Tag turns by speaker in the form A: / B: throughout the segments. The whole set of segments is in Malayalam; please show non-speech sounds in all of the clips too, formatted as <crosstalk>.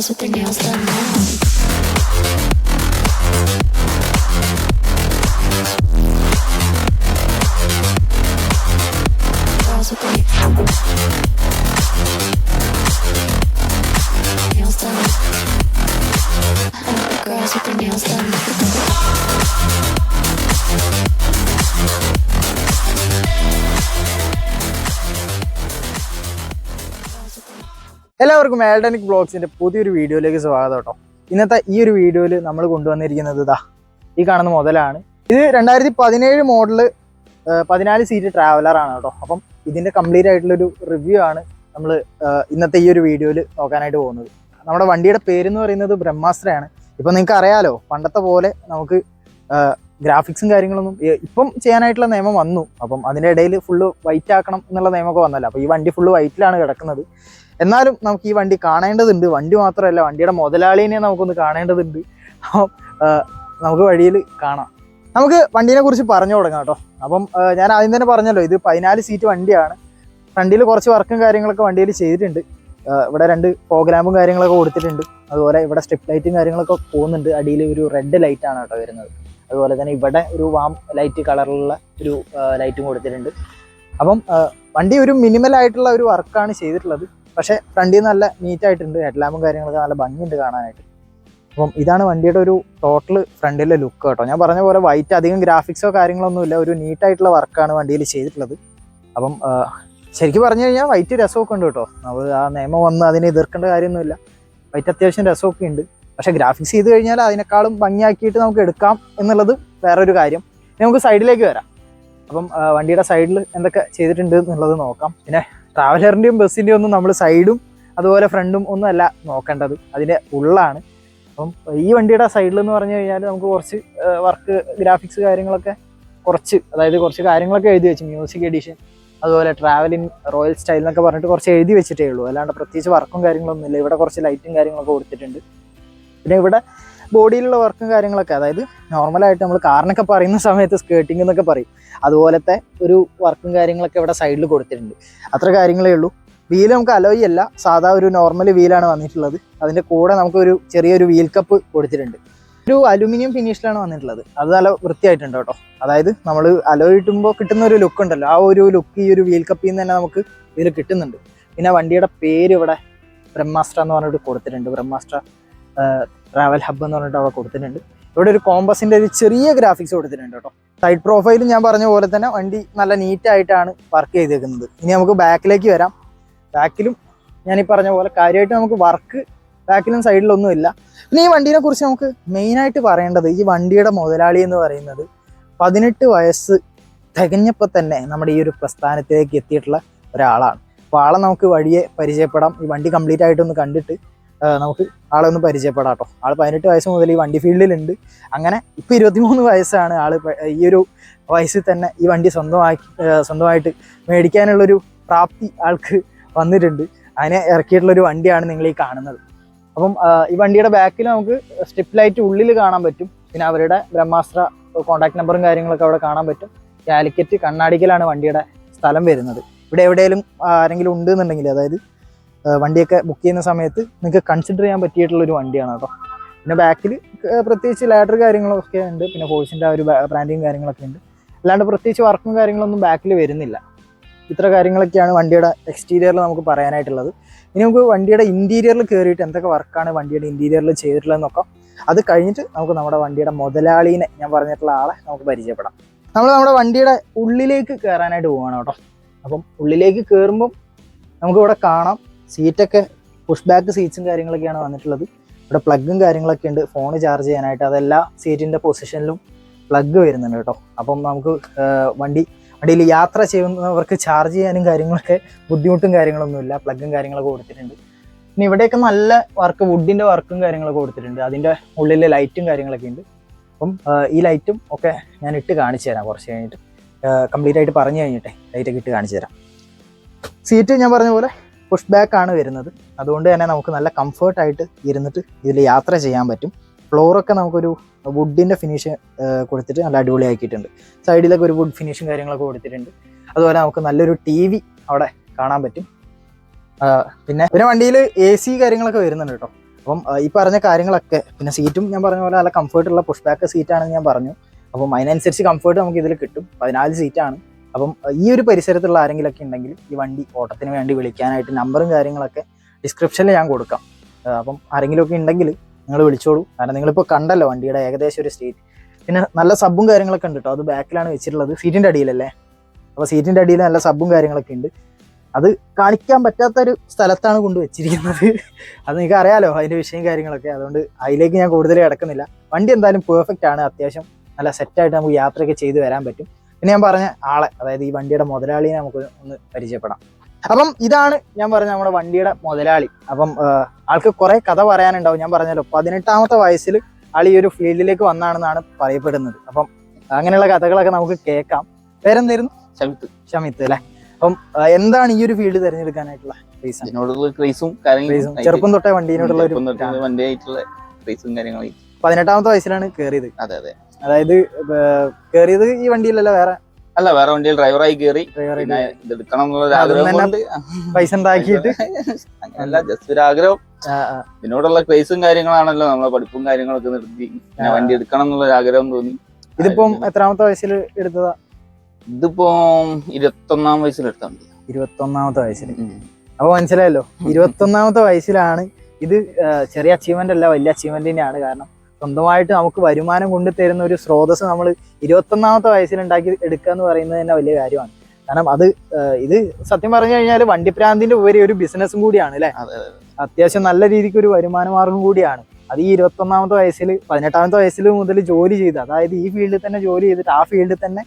A: Girls with their nails done now. Girls with their nails done.
B: എല്ലാവർക്കും ആൽഡാനിക് ബ്ലോഗ്സിന്റെ പുതിയൊരു വീഡിയോയിലേക്ക് സ്വാഗതം കേട്ടോ. ഇന്നത്തെ ഈ ഒരു വീഡിയോയിൽ നമ്മൾ കൊണ്ടുവന്നിരിക്കുന്നത് ഇതാ ഈ കാണുന്ന മുതലാണ്. ഇത് രണ്ടായിരത്തി പതിനേഴ് മോഡൽ പതിനാല് സീറ്റ് ട്രാവലർ ആണ് കേട്ടോ. അപ്പം ഇതിന്റെ കംപ്ലീറ്റ് ആയിട്ടുള്ളൊരു റിവ്യൂ ആണ് നമ്മൾ ഇന്നത്തെ ഈ ഒരു വീഡിയോയിൽ നോക്കാനായിട്ട് പോകുന്നത്. നമ്മുടെ വണ്ടിയുടെ പേര് എന്ന് പറയുന്നത് ബ്രഹ്മാസ്ത്രയാണ്. ഇപ്പം നിങ്ങൾക്ക് അറിയാലോ പണ്ടത്തെ പോലെ നമുക്ക് ഗ്രാഫിക്സും കാര്യങ്ങളൊന്നും ഇപ്പം ചെയ്യാനായിട്ടുള്ള നിയമം വന്നു. അപ്പം അതിന്റെ ഇടയിൽ ഫുള്ള് വൈറ്റ് ആക്കണം എന്നുള്ള നിയമമൊക്കെ വന്നല്ലോ. അപ്പോൾ ഈ വണ്ടി ഫുള്ള് വൈറ്റിലാണ് കിടക്കുന്നത്. എന്നാലും നമുക്ക് ഈ വണ്ടി കാണേണ്ടതുണ്ട്. വണ്ടി മാത്രമല്ല വണ്ടിയുടെ മുതലാളിനെ നമുക്കൊന്ന് കാണേണ്ടതുണ്ട്. അപ്പം നമുക്ക് വഴിയിൽ കാണാം. നമുക്ക് വണ്ടീനെ കുറിച്ച് പറഞ്ഞു തുടങ്ങാം കേട്ടോ. അപ്പം ഞാൻ ആദ്യം തന്നെ പറഞ്ഞല്ലോ ഇത് പതിനാല് സീറ്റ് വണ്ടിയാണ്. ഫ്രണ്ടിൽ കുറച്ച് വർക്കും കാര്യങ്ങളൊക്കെ വണ്ടിയിൽ ചെയ്തിട്ടുണ്ട്. ഇവിടെ രണ്ട് പ്രോഗ്രാമും കാര്യങ്ങളൊക്കെ കൊടുത്തിട്ടുണ്ട്. അതുപോലെ ഇവിടെ സ്ട്രിപ്പ് ലൈറ്റും കാര്യങ്ങളൊക്കെ പോകുന്നുണ്ട്. അടിയിൽ ഒരു റെഡ് ലൈറ്റാണ് കേട്ടോ വരുന്നത്. അതുപോലെ തന്നെ ഇവിടെ ഒരു വാം ലൈറ്റ് കളറിലുള്ള ഒരു ലൈറ്റും കൊടുത്തിട്ടുണ്ട്. അപ്പം വണ്ടി ഒരു മിനിമൽ ആയിട്ടുള്ള ഒരു വർക്കാണ് ചെയ്തിട്ടുള്ളത്. പക്ഷേ ഫ്രണ്ടിൽ നല്ല നീറ്റ് ആയിട്ടുണ്ട്. ഹെഡ്ലാമ്പും കാര്യങ്ങളൊക്കെ നല്ല ഭംഗിയുണ്ട് കാണാനായിട്ട്. അപ്പം ഇതാണ് വണ്ടിയുടെ ഒരു ടോട്ടൽ ഫ്രണ്ടിലെ ലുക്ക് കേട്ടോ. ഞാൻ പറഞ്ഞ പോലെ വൈറ്റ് അധികം ഗ്രാഫിക്സോ കാര്യങ്ങളൊന്നും ഇല്ല. ഒരു നീറ്റായിട്ടുള്ള വർക്കാണ് വണ്ടിയിൽ ചെയ്തിട്ടുള്ളത്. അപ്പം ശരിക്കും പറഞ്ഞു കഴിഞ്ഞാൽ വൈറ്റ് രസമൊക്കെ ഉണ്ട് കേട്ടോ. നമ്മൾ ആ നിയമം വന്ന് അതിനെ എതിർക്കേണ്ട കാര്യമൊന്നുമില്ല. വൈറ്റ് അത്യാവശ്യം രസമൊക്കെ ഉണ്ട്. പക്ഷേ ഗ്രാഫിക്സ് ചെയ്ത് കഴിഞ്ഞാൽ അതിനേക്കാളും ഭംഗിയാക്കിയിട്ട് നമുക്ക് എടുക്കാം എന്നുള്ളത് വേറൊരു കാര്യം. നമുക്ക് സൈഡിലേക്ക് വരാം. അപ്പം വണ്ടിയുടെ സൈഡിൽ എന്തൊക്കെ ചെയ്തിട്ടുണ്ട് എന്നുള്ളത് നോക്കാം. പിന്നെ ട്രാവലറിന്റെയും ബസ്സിന്റെയും ഒന്നും നമ്മൾ സൈഡും അതുപോലെ ഫ്രണ്ടും ഒന്നും അല്ല നോക്കേണ്ടത്. അതിന്റെ ഉള്ളാണ്. അപ്പം ഈ വണ്ടിയുടെ സൈഡിൽ എന്ന് പറഞ്ഞു കഴിഞ്ഞാൽ നമുക്ക് കുറച്ച് വർക്ക് ഗ്രാഫിക്സ് കാര്യങ്ങളൊക്കെ കുറച്ച് അതായത് കുറച്ച് കാര്യങ്ങളൊക്കെ എഴുതി വെച്ചു. മ്യൂസിക് എഡിഷൻ അതുപോലെ ട്രാവലിങ് റോയൽ സ്റ്റൈൽ എന്നൊക്കെ പറഞ്ഞിട്ട് കുറച്ച് എഴുതി വെച്ചിട്ടേ ഉള്ളൂ. അല്ലാണ്ട് പ്രത്യേകിച്ച് വർക്കും കാര്യങ്ങളൊന്നും ഇല്ല. ഇവിടെ കുറച്ച് ലൈറ്റും കാര്യങ്ങളൊക്കെ കൊടുത്തിട്ടുണ്ട്. പിന്നെ ഇവിടെ ബോഡിയിലുള്ള വർക്കും കാര്യങ്ങളൊക്കെ അതായത് നോർമലായിട്ട് നമ്മൾ കാറിനൊക്കെ പറയുന്ന സമയത്ത് സ്കേർട്ടിംഗ് എന്നൊക്കെ പറയും. അതുപോലത്തെ ഒരു വർക്കും കാര്യങ്ങളൊക്കെ ഇവിടെ സൈഡിൽ കൊടുത്തിട്ടുണ്ട്. അത്ര കാര്യങ്ങളേ ഉള്ളൂ. വീൽ നമുക്ക് അലോയി അല്ല സാധാ ഒരു നോർമൽ വീലാണ് വന്നിട്ടുള്ളത്. അതിന്റെ കൂടെ നമുക്കൊരു ചെറിയൊരു വീൽ കപ്പ് കൊടുത്തിട്ടുണ്ട്. ഒരു അലുമിനിയം ഫിനിഷിലാണ് വന്നിട്ടുള്ളത്. അത് നല്ല വൃത്തിയായിട്ടുണ്ട് കേട്ടോ. അതായത് നമ്മൾ അലോയ് ഇട്ടുമ്പോൾ കിട്ടുന്ന ഒരു ലുക്ക് ഉണ്ടല്ലോ. ആ ഒരു ലുക്ക് ഈ ഒരു വീൽ കപ്പിൽ നിന്ന് തന്നെ നമുക്ക് ഇതിൽ കിട്ടുന്നുണ്ട്. പിന്നെ വണ്ടിയുടെ പേര് ഇവിടെ ബ്രഹ്മാസ്ട്ര എന്ന് പറഞ്ഞിട്ട് കൊടുത്തിട്ടുണ്ട്. ബ്രഹ്മാസ്ട്ര ട്രാവൽ ഹബ്ബ് എന്ന് പറഞ്ഞിട്ട് അവിടെ കൊടുത്തിട്ടുണ്ട്. ഇവിടെ ഒരു കോമ്പസിന്റെ ഒരു ചെറിയ ഗ്രാഫിക്സ് കൊടുത്തിട്ടുണ്ട് കേട്ടോ. സൈഡ് പ്രൊഫൈലും ഞാൻ പറഞ്ഞ പോലെ തന്നെ വണ്ടി നല്ല നീറ്റായിട്ടാണ് വർക്ക് ചെയ്തേക്കുന്നത്. ഇനി നമുക്ക് ബാക്കിലേക്ക് വരാം. ബാക്കിലും ഞാൻ ഈ പറഞ്ഞ പോലെ കാര്യമായിട്ട് നമുക്ക് വർക്ക് ബാക്കിലും സൈഡിലൊന്നും ഇല്ല. പിന്നെ ഈ വണ്ടീനെ കുറിച്ച് നമുക്ക് മെയിനായിട്ട് പറയേണ്ടത് ഈ വണ്ടിയുടെ മുതലാളി എന്ന് പറയുന്നത് പതിനെട്ട് വയസ്സ് തികഞ്ഞപ്പോൾ തന്നെ നമ്മുടെ ഈ ഒരു പ്രസ്ഥാനത്തിലേക്ക് എത്തിയിട്ടുള്ള ഒരാളാണ്. അപ്പോൾ ആളെ നമുക്ക് വഴിയെ പരിചയപ്പെടാം. ഈ വണ്ടി കംപ്ലീറ്റ് ആയിട്ടൊന്ന് കണ്ടിട്ട് നമുക്ക് ആളെ ഒന്ന് പരിചയപ്പെടാം കേട്ടോ ആൾ പതിനെട്ട് വയസ്സ് മുതൽ ഈ വണ്ടി ഫീൽഡിലുണ്ട് അങ്ങനെ ഇപ്പം ഇരുപത്തിമൂന്ന് വയസ്സാണ് ആൾ ഈ ഒരു വയസ്സിൽ തന്നെ ഈ വണ്ടി സ്വന്തമാക്കി സ്വന്തമായിട്ട് മേടിക്കാനുള്ളൊരു പ്രാപ്തി ആൾക്ക് വന്നിട്ടുണ്ട്. അതിനെ ഇറക്കിയിട്ടുള്ളൊരു വണ്ടിയാണ് നിങ്ങൾ ഈ കാണുന്നത്. അപ്പം ഈ വണ്ടിയുടെ ബാക്കിൽ നമുക്ക് സ്ട്രിപ്പ് ലൈറ്റ് ഉള്ളിൽ കാണാൻ പറ്റും. പിന്നെ അവരുടെ ബ്രഹ്മാസ്ത്ര കോൺടാക്ട് നമ്പറും കാര്യങ്ങളൊക്കെ അവിടെ കാണാൻ പറ്റും. കാലിക്കറ്റ് കണ്ണാടിക്കലാണ് വണ്ടിയുടെ സ്ഥലം വരുന്നത്. ഇവിടെ എവിടെയെങ്കിലും ആരെങ്കിലും ഉണ്ട് എന്നുണ്ടെങ്കിൽ അതായത് വണ്ടിയൊക്കെ ബുക്ക് ചെയ്യുന്ന സമയത്ത് നിങ്ങൾക്ക് കൺസിഡർ ചെയ്യാൻ പറ്റിയിട്ടുള്ള ഒരു വണ്ടിയാണ് കേട്ടോ. പിന്നെ ബാക്കിൽ പ്രത്യേകിച്ച് ലാഡർ കാര്യങ്ങളൊക്കെ ഉണ്ട്. പിന്നെ ഫോഴ്സിന്റെ ആ ഒരു ബ്രാൻഡിങ് കാര്യങ്ങളൊക്കെ ഉണ്ട്. അല്ലാണ്ട് പ്രത്യേകിച്ച് വർക്കും കാര്യങ്ങളൊന്നും ബാക്കിൽ വരുന്നില്ല. ഇത്ര കാര്യങ്ങളൊക്കെയാണ് വണ്ടിയുടെ എക്സ്റ്റീരിയറിൽ നമുക്ക് പറയാനായിട്ടുള്ളത്. ഇനി നമുക്ക് വണ്ടിയുടെ ഇന്റീരിയറിൽ കയറിയിട്ട് എന്തൊക്കെ വർക്കാണ് വണ്ടിയുടെ ഇന്റീരിയറിൽ ചെയ്തിട്ടുള്ളത് നോക്കാം. അത് കഴിഞ്ഞിട്ട് നമുക്ക് നമ്മുടെ വണ്ടിയുടെ മുതലാളീനെ ഞാൻ പറഞ്ഞിട്ടുള്ള ആളെ നമുക്ക് പരിചയപ്പെടാം. നമ്മൾ നമ്മുടെ വണ്ടിയുടെ ഉള്ളിലേക്ക് കയറാനായിട്ട് പോവാണ് കേട്ടോ. അപ്പം ഉള്ളിലേക്ക് കയറുമ്പം നമുക്കിവിടെ കാണാം. സീറ്റൊക്കെ പുഷ് ബാക്ക് സീറ്റ്സും കാര്യങ്ങളൊക്കെയാണ് വന്നിട്ടുള്ളത്. ഇവിടെ പ്ലഗും കാര്യങ്ങളൊക്കെ ഉണ്ട്. ഫോൺ ചാർജ് ചെയ്യാനായിട്ട്. അതെല്ലാ സീറ്റിന്റെ പൊസിഷനിലും പ്ലഗ് വരുന്നുണ്ട് കേട്ടോ. അപ്പം നമുക്ക് വണ്ടി വണ്ടിയിൽ യാത്ര ചെയ്യുന്നവർക്ക് ചാർജ് ചെയ്യാനും കാര്യങ്ങളൊക്കെ ബുദ്ധിമുട്ടും കാര്യങ്ങളൊന്നുമില്ല പ്ലഗും കാര്യങ്ങളൊക്കെ കൊടുത്തിട്ടുണ്ട്. പിന്നെ ഇവിടെയൊക്കെ നല്ല വർക്ക് വുഡിന്റെ വർക്കും കാര്യങ്ങളൊക്കെ കൊടുത്തിട്ടുണ്ട്. അതിന്റെ ഉള്ളിൽ ലൈറ്റും കാര്യങ്ങളൊക്കെ ഉണ്ട്. അപ്പം ഈ ലൈറ്റും ഒക്കെ ഞാൻ ഇട്ട് കാണിച്ചു തരാം കുറച്ച് കഴിഞ്ഞിട്ട്. കംപ്ലീറ്റ് ആയിട്ട് പറഞ്ഞു കഴിഞ്ഞിട്ടേ. ലൈറ്റൊക്കെ ഇട്ട് കാണിച്ചു തരാം. സീറ്റ് ഞാൻ പറഞ്ഞ പോലെ പുഷ് ബാക്ക് ആണ് വരുന്നത്. അതുകൊണ്ട് തന്നെ നമുക്ക് നല്ല കംഫർട്ടായിട്ട് ഇരുന്നിട്ട് ഇതിൽ യാത്ര ചെയ്യാൻ പറ്റും. ഫ്ലോറൊക്കെ നമുക്കൊരു വുഡിന്റെ ഫിനിഷ് കൊടുത്തിട്ട് നല്ല അടിപൊളിയാക്കിയിട്ടുണ്ട്. സൈഡിലൊക്കെ ഒരു വുഡ് ഫിനിഷും കാര്യങ്ങളൊക്കെ കൊടുത്തിട്ടുണ്ട്. അതുപോലെ നമുക്ക് നല്ലൊരു ടി വി അവിടെ കാണാൻ പറ്റും. പിന്നെ പിന്നെ വണ്ടിയിൽ എ സി കാര്യങ്ങളൊക്കെ വരുന്നുണ്ട് കേട്ടോ. അപ്പം ഈ പറഞ്ഞ കാര്യങ്ങളൊക്കെ പിന്നെ സീറ്റും ഞാൻ പറഞ്ഞ പോലെ നല്ല കംഫർട്ടുള്ള പുഷ് ബാക്ക് സീറ്റാണെന്ന് ഞാൻ പറഞ്ഞു. അപ്പം അതിനനുസരിച്ച് കംഫർട്ട് നമുക്ക് ഇതിൽ കിട്ടും. പതിനാല് സീറ്റാണ് അപ്പം ഈ ഒരു പരിസരത്തുള്ള ആരെങ്കിലൊക്കെ ഉണ്ടെങ്കിൽ ഈ വണ്ടി ഓട്ടത്തിന് വേണ്ടി വിളിക്കാനായിട്ട് നമ്പറും കാര്യങ്ങളൊക്കെ ഡിസ്ക്രിപ്ഷനിൽ ഞാൻ കൊടുക്കാം. അപ്പം ആരെങ്കിലുമൊക്കെ ഉണ്ടെങ്കിൽ നിങ്ങൾ വിളിച്ചോളൂ. കാരണം നിങ്ങളിപ്പോൾ കണ്ടല്ലോ വണ്ടിയുടെ ഏകദേശം ഒരു സ്റ്റേറ്റ് പിന്നെ നല്ല സബ്ബും കാര്യങ്ങളൊക്കെ ഉണ്ട് കേട്ടോ അത് ബാക്കിലാണ് വെച്ചിട്ടുള്ളത്. സീറ്റിന്റെ അടിയിലല്ലേ? അപ്പോൾ സീറ്റിന്റെ അടിയിൽ നല്ല സബ്ബും കാര്യങ്ങളൊക്കെ ഉണ്ട് അത് കാണിക്കാൻ പറ്റാത്ത ഒരു സ്ഥലത്താണ് കൊണ്ട് വെച്ചിരിക്കുന്നത്. <laughs> അത് നിങ്ങൾക്ക് അറിയാലോ അതിന്റെ വിഷയം കാര്യങ്ങളൊക്കെ. അതുകൊണ്ട് അതിലേക്ക് ഞാൻ കൂടുതൽ കിടക്കുന്നില്ല. വണ്ടി എന്തായാലും പെർഫെക്റ്റ് ആണ്. അത്യാവശ്യം നല്ല സെറ്റായിട്ട് നമുക്ക് യാത്രയൊക്കെ ചെയ്ത് വരാൻ പറ്റും. പിന്നെ ഞാൻ പറഞ്ഞ ആളെ അതായത് ഈ വണ്ടിയുടെ മുതലാളിയെ നമുക്ക് ഒന്ന് പരിചയപ്പെടാം. അപ്പം ഇതാണ് ഞാൻ പറഞ്ഞ നമ്മുടെ വണ്ടിയുടെ മുതലാളി. അപ്പം ആൾക്ക് കുറെ കഥ പറയാനുണ്ടാവും. ഞാൻ പറഞ്ഞല്ലോ പതിനെട്ടാമത്തെ വയസ്സിൽ ആൾ ഈ ഒരു ഫീൽഡിലേക്ക് വന്നാണെന്നാണ് പറയപ്പെടുന്നത്. അപ്പം അങ്ങനെയുള്ള കഥകളൊക്കെ നമുക്ക് കേൾക്കാം. പേരെന്തായിരുന്നു?
C: ശമിത്ത്
B: ഷമിത്ത് അല്ലേ? അപ്പം എന്താണ് ഈ ഒരു ഫീൽഡ് തിരഞ്ഞെടുക്കാനായിട്ടുള്ള റീസൺ
C: ഇതിനോടുള്ള ക്രേസും കാര്യങ്ങളും
B: ചെറുപ്പം തൊട്ടേ വണ്ടിയോടുള്ള ഒരു
C: വണ്ടിയായിട്ടുള്ള ക്രേസും കാര്യങ്ങളും
B: പതിനെട്ടാമത്തെ വയസ്സിലാണ് കേറിയത്.
C: അതെ അതെ.
B: അതായത് കേറിയത് ഈ വണ്ടിയിലല്ല വേറെ?
C: അല്ല വേറെ വണ്ടിയിൽ ഡ്രൈവറായി കയറി
B: ഡ്രൈവറായിട്ട്
C: പിന്നെ ഇത് എടുക്കണം എന്നുള്ള ആഗ്രഹം കൊണ്ട്.
B: പൈസ ഉണ്ടാക്കിയിട്ട്. <laughs>
C: അല്ല ജസ്റ്റ് ഒരു ആഗ്രഹം. ഇതിനോടുള്ള ക്രേസും കാര്യങ്ങളാണല്ലോ നമ്മളെ പഠിപ്പും കാര്യങ്ങളൊക്കെ നിർത്തി. പിന്നെ വണ്ടി എടുക്കണം എന്നുള്ള ഒരു ആഗ്രഹം തോന്നി.
B: ഇതിപ്പം എത്രാമത്തെ വയസ്സിൽ എടുത്തതാ?
C: ഇതിപ്പോ ഇരുപത്തൊന്നാം വയസ്സിൽ എടുത്ത വണ്ടി.
B: ഇരുപത്തൊന്നാമത്തെ വയസ്സിൽ. അപ്പൊ മനസ്സിലായല്ലോ <laughs> ഇരുപത്തൊന്നാമത്തെ വയസ്സിലാണ് ഇത് ചെറിയ അച്ചീവ്മെന്റ് അല്ല വലിയ അച്ചീവ്മെന്റ് തന്നെയാണ്. കാരണം സ്വന്തമായിട്ട് നമുക്ക് വരുമാനം കൊണ്ടുതരുന്ന ഒരു സ്രോതസ് നമ്മൾ ഇരുപത്തൊന്നാമത്തെ വയസ്സിൽ ഉണ്ടാക്കി എടുക്കുക എന്ന് പറയുന്നത് തന്നെ വലിയ കാര്യമാണ്. കാരണം അത് ഇത് സത്യം പറഞ്ഞു കഴിഞ്ഞാൽ വണ്ടിപ്രാന്തിന്റെ ഉപരി ഒരു ബിസിനസ്സും കൂടിയാണ് അല്ലെ?
C: അതെ അതെ.
B: അത്യാവശ്യം നല്ല രീതിക്ക് ഒരു വരുമാന മാർഗം കൂടിയാണ്. അത് ഈ ഇരുപത്തൊന്നാമത്തെ വയസ്സിൽ പതിനെട്ടാമത്തെ വയസ്സിൽ മുതൽ ജോലി ചെയ്ത് അതായത് ഈ ഫീൽഡിൽ തന്നെ ജോലി ചെയ്തിട്ട് ആ ഫീൽഡിൽ തന്നെ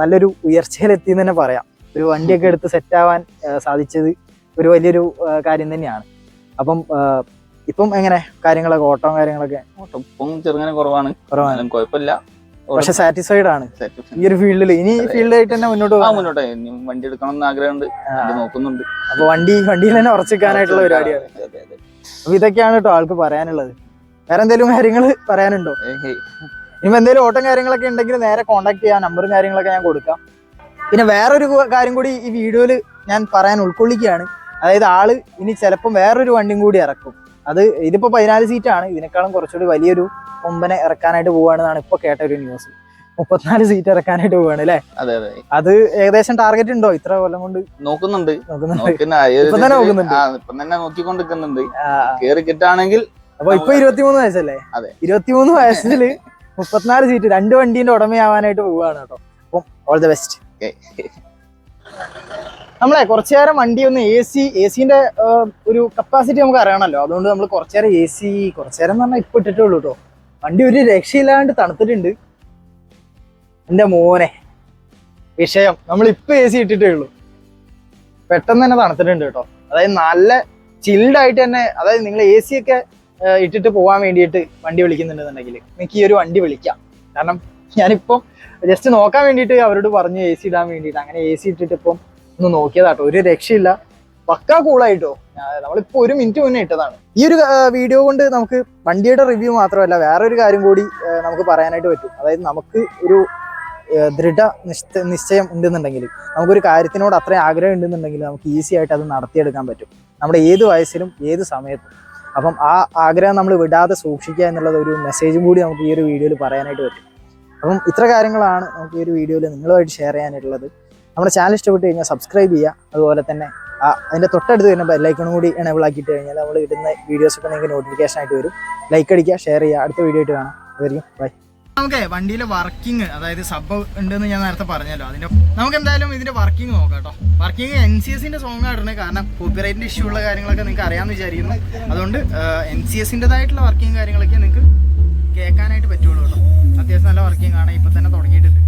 B: നല്ലൊരു ഉയർച്ചയിലെത്തി എന്ന് തന്നെ പറയാം. ഒരു വണ്ടിയൊക്കെ എടുത്ത് സെറ്റാവാൻ സാധിച്ചത് ഒരു വലിയൊരു കാര്യം തന്നെയാണ്. അപ്പം ഇപ്പം എങ്ങനെ? കാര്യങ്ങളൊക്കെ ഓട്ടം കാര്യങ്ങളൊക്കെ?
C: ഇപ്പം ചെറുങ്ങനെ കുറവാണ്.
B: കുറവാണ്.
C: കുഴപ്പമില്ല.
B: പക്ഷെ സാറ്റിസ്ഫൈഡ് ആണ്. ഈ ഒരു ഫീൽഡിൽ ഇനി ഈ ഫീൽഡായിട്ട് തന്നെ മുന്നോട്ട്
C: മുന്നോട്ട് വണ്ടി എടുക്കണം എന്ന് ആഗ്രഹമുണ്ട് നോക്കുന്നുണ്ട്.
B: അപ്പൊ വണ്ടി വണ്ടിയിൽ തന്നെ ഉറച്ചിക്കാനായിട്ടുള്ള പരിപാടിയാണ്. അപ്പൊ ഇതൊക്കെയാണ് കേട്ടോ ആൾക്ക് പറയാനുള്ളത്. വേറെ എന്തെങ്കിലും കാര്യങ്ങൾ പറയാനുണ്ടോ? ഇനി എന്തെങ്കിലും ഓട്ടം കാര്യങ്ങളൊക്കെ ഉണ്ടെങ്കിൽ നേരെ കോൺടാക്ട് ചെയ്യാം. നമ്പറും കാര്യങ്ങളൊക്കെ ഞാൻ കൊടുക്കാം. പിന്നെ വേറൊരു കാര്യം കൂടി ഈ വീഡിയോയിൽ ഞാൻ പറയാൻ ഉൾക്കൊള്ളിക്കുകയാണ്. അതായത് ആൾ ഇനി ചിലപ്പം വേറൊരു വണ്ടിയും കൂടി ഇറക്കും. അത് ഇതിപ്പോ പതിനാല് സീറ്റാണ് ഇതിനേക്കാളും കുറച്ചുകൂടി വലിയൊരു കൊമ്പനെ ഇറക്കാനായിട്ട് പോവുകയാണെന്നാണ് ഇപ്പൊ കേട്ട ഒരു ന്യൂസ് മുപ്പത്തിനാല് സീറ്റ് ഇറക്കാനായിട്ട് പോവാണ് അല്ലേ?
C: അതെ അതെ.
B: അത് ഏകദേശം ടാർഗറ്റ് ഉണ്ടോ? ഇത്ര കൊല്ലം കൊണ്ട്?
C: നോക്കുന്നുണ്ട്.
B: നോക്കുന്നുണ്ട്.
C: നോക്കിക്കൊണ്ടിരിക്കുന്നുണ്ട്. കേറി കിട്ടാണെങ്കിൽ
B: അപ്പൊ ഇപ്പൊ ഇരുപത്തിമൂന്ന് വയസ്സല്ലേ?
C: അതെ.
B: ഇരുപത്തിമൂന്ന് വയസ്സിൽ മുപ്പത്തിനാല് സീറ്റ് രണ്ട് വണ്ടീന്റെ ഉടമയാവാനായിട്ട് പോവാണ് കേട്ടോ. അപ്പം ഓൾ ദ ബെസ്റ്റ്. നമ്മളെ കുറച്ചു നേരം വണ്ടി ഒന്ന് എ സി എ സിന്റെ ഒരു കപ്പാസിറ്റി നമുക്ക് അറിയണമല്ലോ. അതുകൊണ്ട് നമ്മൾ കുറച്ചു നേരം എ സി കുറച്ചു നേരം എന്ന് പറഞ്ഞാൽ ഇപ്പൊ ഇട്ടിട്ടേ ഉള്ളൂ കേട്ടോ വണ്ടി ഒരു രക്ഷയില്ലാണ്ട് തണുത്തിട്ടുണ്ട്. എന്റെ മോനെ. വിഷയം. നമ്മൾ ഇപ്പൊ എ സി ഇട്ടിട്ടേ ഉള്ളൂ. പെട്ടെന്ന് തന്നെ തണുത്തിട്ടുണ്ട് കേട്ടോ അതായത് നല്ല ചിൽഡ് ആയിട്ട് തന്നെ അതായത് നിങ്ങൾ എ സി ഒക്കെ ഇട്ടിട്ട് പോകാൻ വേണ്ടിയിട്ട് വണ്ടി വിളിക്കുന്നുണ്ടെന്നുണ്ടെങ്കിൽ നിങ്ങൾക്ക് ഈ ഒരു വണ്ടി വിളിക്കാം. കാരണം ഞാനിപ്പം ജസ്റ്റ് നോക്കാൻ വേണ്ടിയിട്ട് അവരോട് പറഞ്ഞു എ സി ഇടാൻ വേണ്ടിയിട്ട്. അങ്ങനെ എ സി ഇട്ടിട്ട് ഇപ്പം ഒന്ന് നോക്കിയതാട്ടോ. ഒരു രക്ഷയില്ല. പക്കാ കൂളായിട്ടോ നമ്മളിപ്പോ ഒരു മിനിറ്റ് മുന്നേ ഇട്ടതാണ്. ഈ ഒരു വീഡിയോ കൊണ്ട് നമുക്ക് വണ്ടിയുടെ റിവ്യൂ മാത്രമല്ല വേറൊരു കാര്യം കൂടി നമുക്ക് പറയാനായിട്ട് പറ്റും. അതായത് നമുക്ക് ഒരു ദൃഢ നിശ്ച നിശ്ചയം ഉണ്ടെന്നുണ്ടെങ്കിൽ നമുക്കൊരു കാര്യത്തിനോട് അത്രയും ആഗ്രഹം ഉണ്ടെന്നുണ്ടെങ്കിൽ നമുക്ക് ഈസി ആയിട്ട് അത് നടത്തിയെടുക്കാൻ പറ്റും. നമ്മുടെ ഏത് വയസ്സിലും ഏത് സമയത്തും. അപ്പം ആ ആഗ്രഹം നമ്മൾ വിടാതെ സൂക്ഷിക്കുക എന്നുള്ളത് ഒരു മെസ്സേജും കൂടി നമുക്ക് ഈ ഒരു വീഡിയോയിൽ പറയാനായിട്ട് പറ്റും. അപ്പം ഇത്ര കാര്യങ്ങളാണ് നമുക്ക് ഈ ഒരു വീഡിയോയിൽ നിങ്ങളുമായിട്ട് ഷെയർ ചെയ്യാനായിട്ടുള്ളത്. നമ്മുടെ ചാനൽ ഇഷ്ടപ്പെട്ട് കഴിഞ്ഞാൽ സബ്സ്ക്രൈബ് ചെയ്യുക. അതുപോലെ തന്നെ അതിന്റെ തൊട്ടടുത്ത് തന്നെ ബെല്ലൈക്കണും കൂടി എനേബിൾ ആക്കിയിട്ട് കഴിഞ്ഞാൽ നമ്മൾ ഇടുന്ന വീഡിയോസ് ഒക്കെ നിങ്ങൾക്ക് നോട്ടിഫിക്കേഷൻ ആയിട്ട് വരും. ലൈക്ക് അടിക്കുക ഷെയർ ചെയ്യുക. അടുത്ത വീഡിയോ ആയിട്ട് കാണാം. അതായിരിക്കും ബൈ നമുക്ക് വണ്ടിയിലെ വർക്കിംഗ് അതായത് സബ് ഉണ്ടെന്ന് ഞാൻ നേരത്തെ പറഞ്ഞല്ലോ. അതിന്റെ നമുക്ക് എന്തായാലും ഇതിന്റെ വർക്കിംഗ് നോക്കാം കേട്ടോ. വർക്കിംഗ് എൻ സി എസിന്റെ സോങ് ഇടുന്നത് കാരണം കോപ്പിറൈറ്റിന്റെ ഇഷ്യൂ ഉള്ള കാര്യങ്ങളൊക്കെ നിങ്ങൾക്ക് അറിയാമെന്ന് വിചാരിക്കുന്നു. അതുകൊണ്ട് എൻ സി എസിന്റെതായിട്ടുള്ള വർക്കിംഗ് കാര്യങ്ങളൊക്കെ നിങ്ങൾക്ക് കേൾക്കാനായിട്ട് പറ്റുള്ളൂ കേട്ടോ. അത്യാവശ്യം നല്ല വർക്കിംഗ് ആണ്. ഇപ്പൊ തന്നെ തുടങ്ങിയിട്ടുണ്ട്.